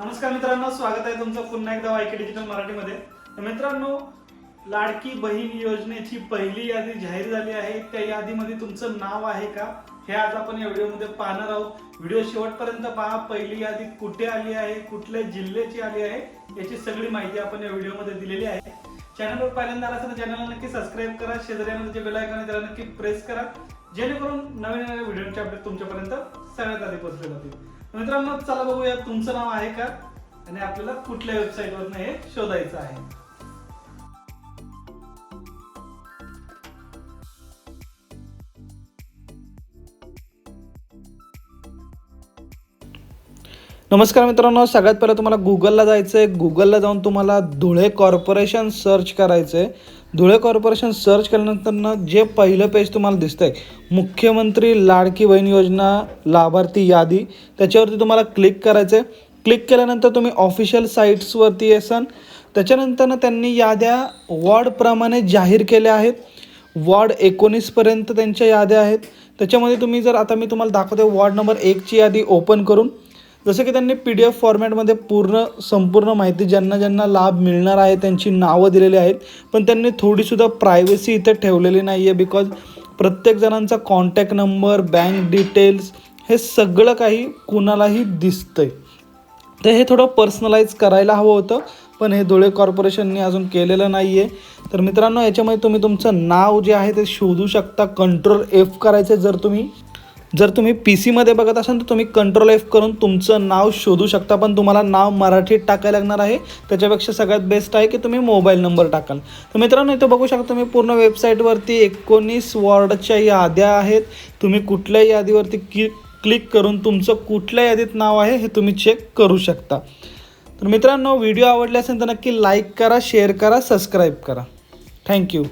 नमस्कार मित्रांनो स्वागत आहे तुमचं पुन्हा एकदा वायके डिजिटल मराठीमध्ये. मित्रांनो लाडकी बहीण योजनेची पहिली यादी जाहीर झाली आहे. त्या यादीमध्ये तुमचं नाव आहे का? हे आज आपण या व्हिडिओमध्ये पाहणार आहोत. व्हिडिओ शेवटपर्यंत पहा. पहिली यादी कुठे आली आहे? कुठल्या जिल्ह्याची आली आहे? याची सगळी माहिती आपण या व्हिडिओमध्ये दिलेली आहे. चॅनलवर पहिल्यांदा आला तर चॅनलला नक्की सबस्क्राईब करा. शेजाऱ्यामध्ये जे बेल आयकॉन आहे त्याला नक्की प्रेस करा. जेणेकरून नवीन नवीन व्हिडिओचे अपडेट तुमच्यापर्यंत सगळ्यात आधी पोहोचले जातील. मित्रांनो चला बघूया तुमचं नाव आहे का आणि आपल्याला कुठल्या वेबसाईटवरनं हे शोधायचं आहे. नमस्कार मित्रांनो सगळ्यात पहिलं तुम्हाला गुगलला जायचं आहे गुगलला जाऊन तुम्हाला धुळे कॉर्पोरेशन सर्च करायचं आहे धुळे कॉर्पोरेशन सर्च केल्यानंतर ना जे पहिलं पेज तुम्हाला दिसतं आहे मुख्यमंत्री लाडकी बहीण योजना लाभार्थी यादी त्याच्यावरती तुम्हाला क्लिक करायचं आहे क्लिक केल्यानंतर तुम्ही ऑफिशियल साईट्सवरती येसान. त्याच्यानंतर त्यांनी याद्या वॉर्डप्रमाणे जाहीर केल्या आहेत. वॉर्ड एकोणीसपर्यंत त्यांच्या याद्या आहेत. त्याच्यामध्ये तुम्ही जर आता मी तुम्हाला दाखवते वॉर्ड नंबर एकची यादी ओपन करून. जसं की त्यांनी पी डी एफ फॉर्मॅटमध्ये पूर्ण संपूर्ण माहिती ज्यांना ज्यांना लाभ मिळणार आहे त्यांची नावं दिलेली आहेत पण त्यांनी थोडीसुद्धा प्रायव्हसी इथे ठेवलेली नाही आहे बिकॉज प्रत्येक जणांचा कॉन्टॅक्ट नंबर बँक डिटेल्स हे सगळं काही कुणालाही दिसतंय. तर हे थोडं पर्सनलाइज करायला हवं होतं पण हे धुळे कॉर्पोरेशनने अजून केलेलं नाही आहे तर मित्रांनो याच्यामध्ये तुम्ही तुमचं नाव जे आहे ते शोधू शकता. कंट्रोल एफ करायचं जर तुम्ही. जर तुम्ही पी सीमध्ये बघत असाल तर तुम्ही कंट्रोल एफ करून तुमचं नाव शोधू शकता पण तुम्हाला नाव मराठीत टाकायला लागणार आहे. त्याच्यापेक्षा सगळ्यात बेस्ट आहे की तुम्ही मोबाईल नंबर टाकाल. तर मित्रांनो इथं बघू शकता तुम्ही पूर्ण वेबसाईटवरती एकोणीस वॉर्डच्या याद्या आहेत. तुम्ही कुठल्याही यादीवरती की क्लिक करून तुमचं कुठल्या यादीत नाव आहे हे तुम्ही चेक करू शकता. तर मित्रांनो व्हिडिओ आवडले असेल तर नक्की लाईक करा शेअर करा सबस्क्राईब करा. थँक्यू